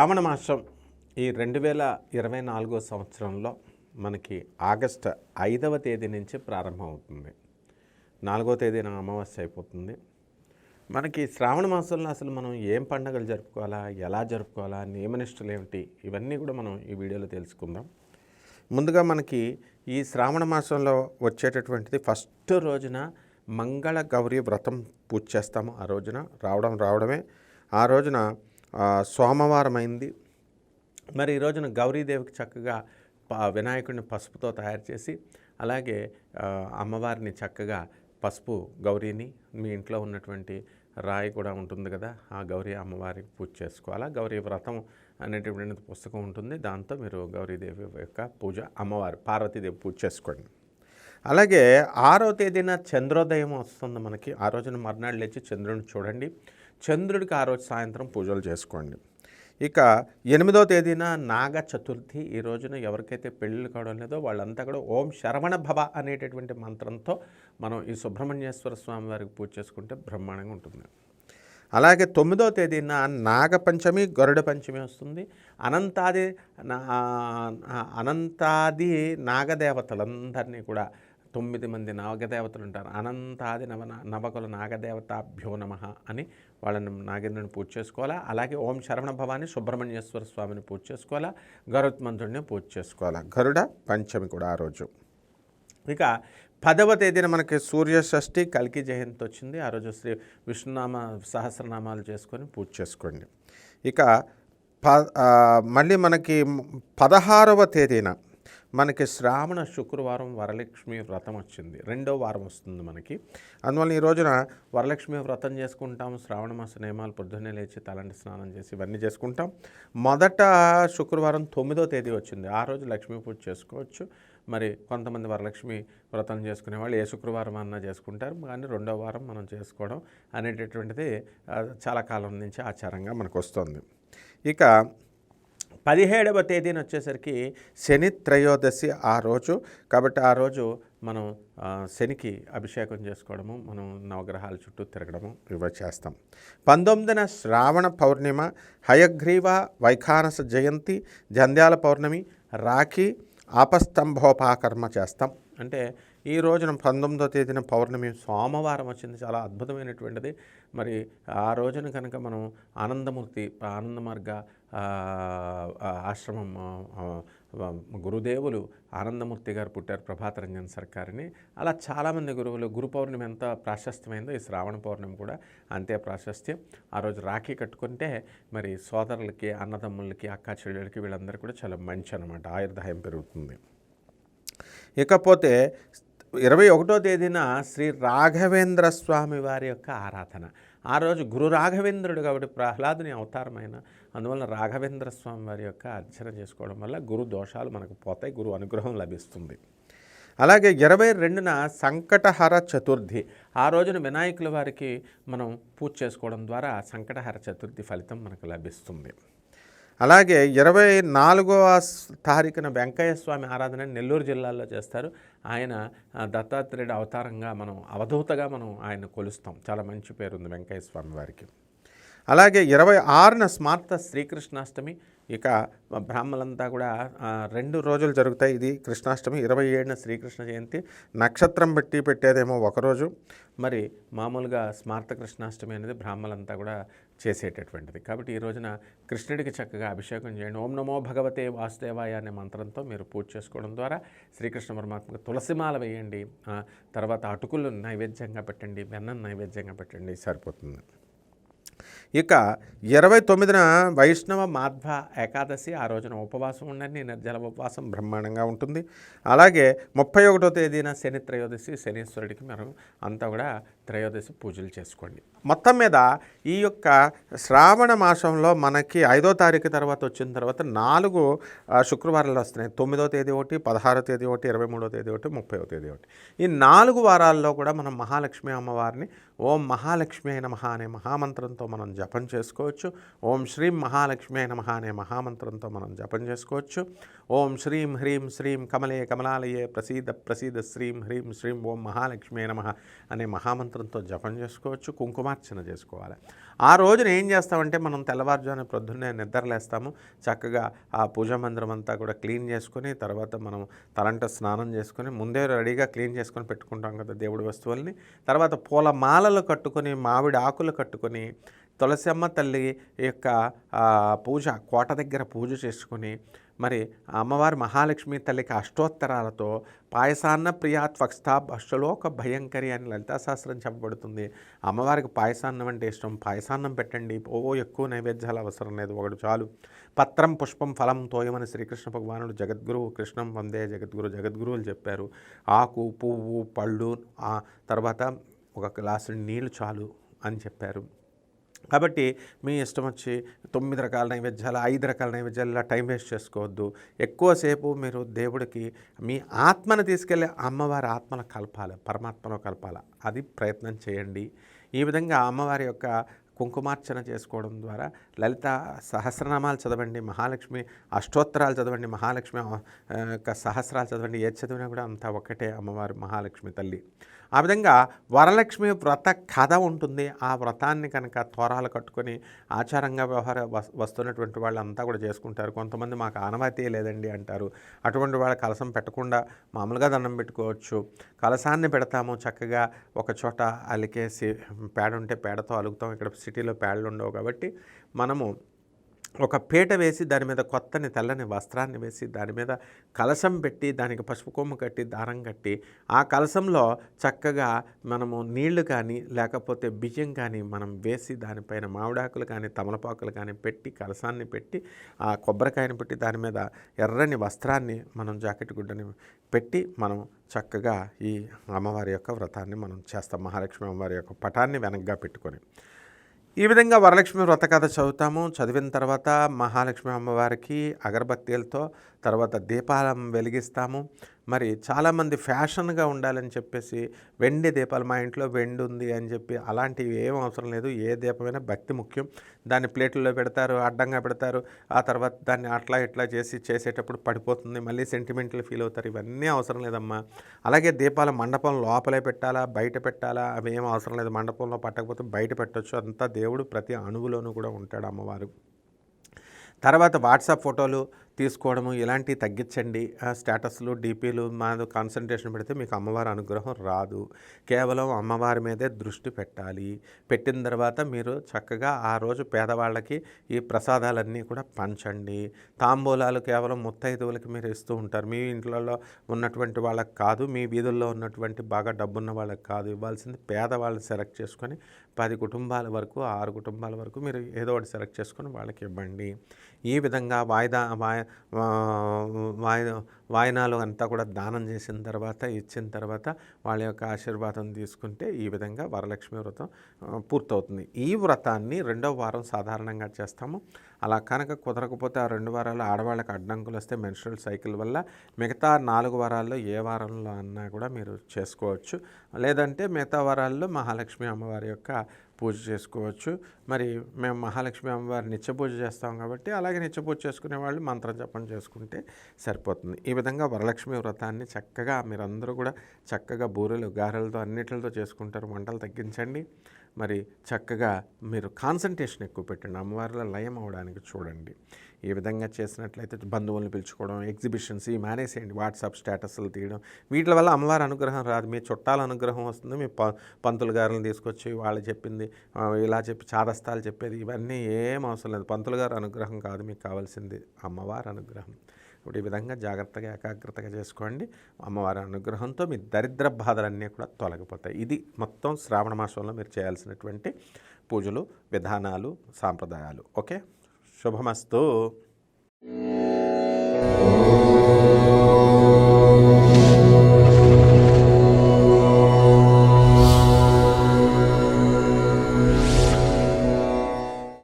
శ్రావణ మాసం ఈ రెండు వేల ఇరవై నాలుగో సంవత్సరంలో మనకి ఆగస్టు ఐదవ తేదీ నుంచి ప్రారంభమవుతుంది. నాలుగో తేదీన అమావాస్య అయిపోతుంది. మనకి శ్రావణ మాసంలో అసలు మనం ఏం పండుగలు జరుపుకోవాలా ఎలా జరుపుకోవాలా నియమనిష్టలు ఏమిటి ఇవన్నీ కూడా మనం ఈ వీడియోలో తెలుసుకుందాం. ముందుగా మనకి ఈ శ్రావణ మాసంలో వచ్చేటటువంటిది ఫస్ట్ రోజున మంగళ గౌరీ వ్రతం పూజ చేస్తాము. ఆ రోజున రావడం రావడమే. ఆ రోజున సోమవారం అయింది మరి ఈ రోజున గౌరీదేవికి చక్కగా వినాయకుడిని పసుపుతో తయారు చేసి అలాగే అమ్మవారిని చక్కగా పసుపు గౌరీని మీ ఇంట్లో ఉన్నటువంటి రాయి కూడా ఉంటుంది కదా ఆ గౌరీ అమ్మవారికి పూజ చేసుకోవాలా? గౌరీ వ్రతం అనేటటువంటి పుస్తకం ఉంటుంది. దాంతో మీరు గౌరీదేవి యొక్క పూజ అమ్మవారు పార్వతీదేవి పూజ చేసుకోండి. అలాగే ఆరో తేదీన చంద్రోదయం వస్తుంది మనకి. ఆ రోజున మర్నాడు లేచి చంద్రుని చూడండి. చంద్రుడికి ఆ రోజు సాయంత్రం పూజలు చేసుకోండి. ఇక ఎనిమిదో తేదీన నాగ చతుర్థి. ఈ రోజున ఎవరికైతే పెళ్ళిళ్ళు కావడం లేదో వాళ్ళంతా కూడా ఓం శరవణ భవ అనేటటువంటి మంత్రంతో మనం ఈ సుబ్రహ్మణ్యేశ్వర స్వామి వారికి పూజ చేసుకుంటే బ్రహ్మాండంగా ఉంటుంది. అలాగే తొమ్మిదో తేదీన నాగపంచమి గరుడ పంచమి వస్తుంది. అనంతాది నా- అనంతాది నాగదేవతలందరినీ కూడా తొమ్మిది మంది నాగదేవతలు ఉంటారు అనంతాది నవ నవకుల నాగదేవతాభ్యో నమ అని వాళ్ళని నాగేంద్రుని పూజ చేసుకోవాలా? అలాగే ఓం శరవణ భవాని సుబ్రహ్మణ్యేశ్వర స్వామిని పూజ చేసుకోవాలా? గరుత్మంతుడిని పూజ చేసుకోవాలా? గరుడ పంచమి కూడా ఆ రోజు. ఇక పదవ తేదీన మనకి సూర్య షష్ఠి కల్కి జయంతి వచ్చింది. ఆ రోజు శ్రీ విష్ణునామ సహస్రనామాలు చేసుకొని పూజ చేసుకోండి. ఇక ప మళ్ళీ మనకి పదహారవ తేదీన మనకి శ్రావణ శుక్రవారం వరలక్ష్మి వ్రతం వచ్చింది. రెండో వారం వస్తుంది మనకి. అందువల్ల ఈ రోజున వరలక్ష్మి వ్రతం చేసుకుంటాం. శ్రావణ మాస నియమాలు పొద్దున్నే లేచి తలంటి స్నానం చేసి ఇవన్నీ చేసుకుంటాం. మొదట శుక్రవారం తొమ్మిదో తేదీ వచ్చింది. ఆ రోజు లక్ష్మీ పూజ చేసుకోవచ్చు. మరి కొంతమంది వరలక్ష్మి వ్రతం చేసుకునే వాళ్ళు ఏ శుక్రవారం అన్నా చేసుకుంటారు. కానీ రెండో వారం మనం చేసుకోవడం అనేటటువంటిది చాలా కాలం నుంచి ఆచారంగా మనకు వస్తుంది. ఇక పదిహేడవ తేదీన వచ్చేసరికి శని త్రయోదశి ఆ రోజు. కాబట్టి ఆ రోజు మనం శనికి అభిషేకం చేసుకోవడము మనం నవగ్రహాల చుట్టూ తిరగడము ఇవి చేస్తాం. పంతొమ్మిదిన శ్రావణ పౌర్ణిమ హయగ్రీవ వైఖానస జయంతి జంధ్యాల పౌర్ణమి రాఖీ ఆపస్తంభోపాకర్మ చేస్తాం. అంటే ఈ రోజున పంతొమ్మిదో తేదీన పౌర్ణమి సోమవారం వచ్చింది. చాలా అద్భుతమైనటువంటిది. మరి ఆ రోజున కనుక మనం ఆనందమూర్తి ఆనందమార్గ మార్గ ఆశ్రమం గురుదేవులు ఆనందమూర్తి గారు పుట్టారు ప్రభాత రంజన్ అలా చాలామంది గురువులు గురు పౌర్ణమి ఎంత ప్రాశస్త్యమైందో ఈ శ్రావణ పౌర్ణమి కూడా అంతే ప్రాశస్త్యం. ఆ రోజు రాఖీ కట్టుకుంటే మరి సోదరులకి అన్నదమ్ములకి అక్క చెల్లెలకి వీళ్ళందరూ కూడా చాలా మంచి అనమాట ఆయుర్దాయం పెరుగుతుంది. ఇకపోతే ఇరవై ఒకటో తేదీన శ్రీ రాఘవేంద్ర స్వామి వారి యొక్క ఆరాధన. ఆ రోజు గురు రాఘవేంద్రుడు కాబట్టి ప్రహ్లాదుని అవతారమైన అందువల్ల రాఘవేంద్ర స్వామి వారి యొక్క అర్చన చేసుకోవడం వల్ల గురు దోషాలు మనకు పోతాయి గురు అనుగ్రహం లభిస్తుంది. అలాగే ఇరవై రెండున సంకటహర చతుర్థి. ఆ రోజున వినాయకుల వారికి మనం పూజ చేసుకోవడం ద్వారా సంకటహర చతుర్థి ఫలితం మనకు లభిస్తుంది. అలాగే ఇరవై నాలుగవ తారీఖున వెంకయ్య స్వామి ఆరాధన నెల్లూరు జిల్లాలో చేస్తారు. ఆయన దత్తాత్రేయుడు అవతారంగా మనం అవధూతగా మనం ఆయన కొలుస్తాం. చాలా మంచి పేరు ఉంది వెంకయ్య స్వామి వారికి. అలాగే ఇరవై ఆరున స్మార్త శ్రీకృష్ణాష్టమి. ఇక బ్రాహ్మలంతా కూడా రెండు రోజులు జరుగుతాయి ఇది కృష్ణాష్టమి. ఇరవై ఏడున శ్రీకృష్ణ జయంతి. నక్షత్రం పెట్టి పెట్టేదేమో ఒకరోజు. మరి మామూలుగా స్మార్త కృష్ణాష్టమి అనేది బ్రాహ్మలంతా కూడా చేసేటటువంటిది. కాబట్టి ఈ రోజున కృష్ణుడికి చక్కగా అభిషేకం చేయండి. ఓం నమో భగవతే వాసుదేవాయ అనే మంత్రంతో మీరు పూజ చేసుకోవడం ద్వారా శ్రీకృష్ణ పరమాత్మకు తులసిమాల వేయండి. తర్వాత అటుకులు నైవేద్యంగా పెట్టండి వెన్నం నైవేద్యంగా పెట్టండి సరిపోతుంది. ఇక ఇరవై తొమ్మిదిన వైష్ణవ మాధ్వ ఏకాదశి ఆ రోజున ఉపవాసం ఉండండి నిర్జల ఉపవాసం బ్రహ్మాండంగా ఉంటుంది. అలాగే ముప్పై ఒకటో తేదీన శని త్రయోదశి శనీశ్వరుడికి మనం అంతా కూడా త్రయోదశి పూజలు చేసుకోండి. మొత్తం మీద ఈ యొక్క శ్రావణ మాసంలో మనకి ఐదో తారీఖు తర్వాత వచ్చిన తర్వాత నాలుగు శుక్రవారాలు వస్తున్నాయి. తొమ్మిదో తేదీ ఒకటి పదహారో తేదీ ఒకటి ఇరవై మూడో తేదీ ఒకటి ముప్పైవ తేదీ ఒకటి. ఈ నాలుగు వారాల్లో కూడా మనం మహాలక్ష్మి అమ్మవారిని ఓం మహాలక్ష్మి అయిన మహా అనే మహామంత్రంతో మనం జపం చేసుకోవచ్చు. ఓం శ్రీం మహాలక్ష్మే నమ అనే మహామంత్రంతో మనం జపం చేసుకోవచ్చు. ఓం శ్రీం హ్రీం శ్రీం కమలే కమలాలయే ప్రసీద ప్రసీద శ్రీం హ్రీం శ్రీం ఓం మహాలక్ష్మే నమ అనే మహామంత్రంతో జపం చేసుకోవచ్చు. కుంకుమార్చన చేసుకోవాలి. ఆ రోజున ఏం చేస్తామంటే మనం తెల్లవారుజామున ప్రొద్దున్నే నిద్రలేస్తాము. చక్కగా ఆ పూజా మందిరం అంతా కూడా క్లీన్ చేసుకొని తర్వాత మనం తలంట స్నానం చేసుకొని ముందే రెడీగా క్లీన్ చేసుకొని పెట్టుకుంటాం కదా దేవుడి వస్తువుల్ని. తర్వాత పూల మాలలు కట్టుకొని మామిడి ఆకులు కట్టుకొని తులసమ్మ తల్లి యొక్క పూజ కోట దగ్గర పూజ చేసుకొని మరి అమ్మవారి మహాలక్ష్మి తల్లికి అష్టోత్తరాలతో పాయసాన్న ప్రియా త్వక్స్థా అష్టలోక భయంకరి అని లలితాశాస్త్రం చెప్పబడుతుంది. అమ్మవారికి పాయసాన్నం అంటే ఇష్టం. పాయసాన్నం పెట్టండి. ఓ ఎక్కువ నైవేద్యాలు అవసరం లేదు. ఒకడు చాలు. పత్రం పుష్పం ఫలం తోయమని శ్రీకృష్ణ భగవానుడు జగద్గురువు కృష్ణం వందే జగద్గురు జగద్గురువులు చెప్పారు. ఆకు పువ్వు పళ్ళు ఆ తర్వాత ఒక గ్లాసు నీళ్ళు చాలు అని చెప్పారు. కాబట్టి మీ ఇష్టం వచ్చి తొమ్మిది రకాల నైవేద్యాలు ఐదు రకాల నైవేద్యాలు ఇలా టైం వేస్ట్ చేసుకోవద్దు. ఎక్కువసేపు మీరు దేవుడికి మీ ఆత్మను తీసుకెళ్ళి అమ్మవారి ఆత్మను కలపాలి పరమాత్మలో కలపాలి. అది ప్రయత్నం చేయండి. ఈ విధంగా అమ్మవారి యొక్క కుంకుమార్చన చేసుకోవడం ద్వారా లలిత సహస్రనామాలు చదవండి మహాలక్ష్మి అష్టోత్తరాలు చదవండి మహాలక్ష్మి యొక్క సహస్రాలు చదవండి. ఏ చదివినా కూడా అంతా ఒకటే అమ్మవారి మహాలక్ష్మి తల్లి. ఆ విధంగా వరలక్ష్మి వ్రత కథ ఉంటుంది. ఆ వ్రతాన్ని కనుక తోరాలు కట్టుకొని ఆచారంగా వ్యవహార వస్తున్నటువంటి వాళ్ళంతా కూడా చేసుకుంటారు. కొంతమంది మాకు ఆనవాయితీ లేదండి అంటారు. అటువంటి వాళ్ళ కలసం పెట్టకుండా మామూలుగా దండం పెట్టుకోవచ్చు. కలసాన్ని పెడతాము చక్కగా. ఒక చోట అలికేసి పేడ ఉంటే పేడతో అలుగుతాం. ఇక్కడ సిటీలో పేడలు ఉండవు కాబట్టి మనము ఒక పీట వేసి దాని మీద కొత్తని తెల్లని వస్త్రాన్ని వేసి దాని మీద కలశం పెట్టి దానికి పసుపు కొమ్ము కట్టి దారం కట్టి ఆ కలశంలో చక్కగా మనము నీళ్ళు కానీ లేకపోతే బియ్యం కానీ మనం వేసి దానిపైన మామిడాకులు కానీ తమలపాకులు కానీ పెట్టి కలశాన్ని పెట్టి ఆ కొబ్బరికాయని పెట్టి దాని మీద ఎర్రని వస్త్రాన్ని మనం జాకెట్ గుడ్డని పెట్టి మనం చక్కగా ఈ అమ్మవారి యొక్క వ్రతాన్ని మనం చేస్తాం. మహాలక్ష్మి అమ్మవారి యొక్క పటాన్ని వెనక్గా పెట్టుకొని. ఈ విధంగా వరలక్ష్మి వ్రత కథ చదువుతాము. చదివిన తర్వాత మహాలక్ష్మి అమ్మవారికి అగరబత్తీలతో తర్వాత దీపాలం వెలిగిస్తాము. మరి చాలామంది ఫ్యాషన్గా ఉండాలని చెప్పేసి వెండి దీపాలు మా ఇంట్లో వెండి ఉంది అని చెప్పి అలాంటివి ఏం అవసరం లేదు. ఏ దీపమైనా భక్తి ముఖ్యం. దాన్ని ప్లేట్లలో పెడతారు అడ్డంగా పెడతారు. ఆ తర్వాత దాన్ని అట్లా ఇట్లా చేసి చేసేటప్పుడు పడిపోతుంది. మళ్ళీ సెంటిమెంట్లు ఫీల్ అవుతారు. ఇవన్నీ అవసరం లేదమ్మా. అలాగే దీపాల మండపం లోపలే పెట్టాలా? బయట పెట్టాలా? అవి ఏం అవసరం లేదు. మండపంలో పట్టకపోతే బయట పెట్టొచ్చు. అంతా దేవుడు ప్రతి అణువులోనూ కూడా ఉంటాడు అమ్మవారు. తర్వాత వాట్సాప్ ఫోటోలు తీసుకోవడము ఇలాంటివి తగ్గించండి. స్టేటస్లు డీపీలు మాది కాన్సన్ట్రేషన్ పెడితే మీకు అమ్మవారి అనుగ్రహం రాదు. కేవలం అమ్మవారి మీదే దృష్టి పెట్టాలి. పెట్టిన తర్వాత మీరు చక్కగా ఆ రోజు పేదవాళ్ళకి ఈ ప్రసాదాలన్నీ కూడా పంచండి. తాంబూలాలు కేవలం ముత్తైదువులకి మీరు ఇస్తూ ఉంటారు. మీ ఇంట్లో ఉన్నటువంటి వాళ్ళకి కాదు మీ వీధుల్లో ఉన్నటువంటి బాగా డబ్బున్న వాళ్ళకి కాదు. ఇవ్వాల్సింది పేదవాళ్ళని సెలెక్ట్ చేసుకొని పది కుటుంబాల వరకు ఆరు కుటుంబాల వరకు మీరు ఏదో ఒకటి సెలెక్ట్ చేసుకొని వాళ్ళకి ఇవ్వండి. ఈ విధంగా వాయిదా వాయి ఆ, వాయినాలు అంతా కూడా దానం చేసిన తర్వాత ఇచ్చిన తర్వాత వాళ్ళ యొక్క ఆశీర్వాదం తీసుకుంటే ఈ విధంగా వరలక్ష్మి వ్రతం పూర్తవుతుంది. ఈ వ్రతాన్ని రెండవ వారం సాధారణంగా చేస్తాము. అలా కనుక కుదరకపోతే ఆ రెండు వారాలు ఆడవాళ్ళకి అడ్డంకులు వస్తే మెన్స్ట్రల్ సైకిల్ వల్ల మిగతా నాలుగు వారాల్లో ఏ వారంలో అన్నా కూడా మీరు చేసుకోవచ్చు. లేదంటే మిగతా వారాల్లో మహాలక్ష్మి అమ్మవారి యొక్క పూజ చేసుకోవచ్చు. మరి మేము మహాలక్ష్మి అమ్మవారి నిత్య పూజ చేస్తాం కాబట్టి అలాగే నిత్య పూజ చేసుకునే వాళ్ళు మంత్ర జపం చేసుకుంటే సరిపోతుంది. ఈ విధంగా వరలక్ష్మి వ్రతాన్ని చక్కగా మీరందరూ కూడా చక్కగా బూరెలు గారెలతో అన్నిటితో చేసుకుంటారు. వంటలు తగ్గించండి. మరి చక్కగా మీరు కాన్సన్ట్రేషన్ ఎక్కువ పెట్టండి. అమ్మవారిలో లయం అవడానికి చూడండి. ఈ విధంగా చేసినట్లయితే బంధువులను పిలుచుకోవడం ఎగ్జిబిషన్స్ ఈ మానేసేయండి. వాట్సాప్ స్టేటస్లు తీయడం. వీటి వల్ల అమ్మవారి అనుగ్రహం రాదు. మీ చుట్టాల అనుగ్రహం వస్తుంది. మీ ప పంతులు గారిని తీసుకొచ్చి వాళ్ళు చెప్పింది ఇలా చెప్పి చాదస్తాలు చెప్పేది ఇవన్నీ ఏం అవసరం లేదు. పంతులు గారు అనుగ్రహం కాదు. మీకు కావాల్సింది అమ్మవారి అనుగ్రహం. ఇప్పుడు ఈ విధంగా జాగ్రత్తగా ఏకాగ్రతగా చేసుకోండి. అమ్మవారి అనుగ్రహంతో మీ దరిద్ర బాధలన్నీ కూడా తొలగిపోతాయి. ఇది మొత్తం శ్రావణ మాసంలో మీరు చేయాల్సినటువంటి పూజలు విధానాలు సాంప్రదాయాలు. ఓకే? శుభమస్తు.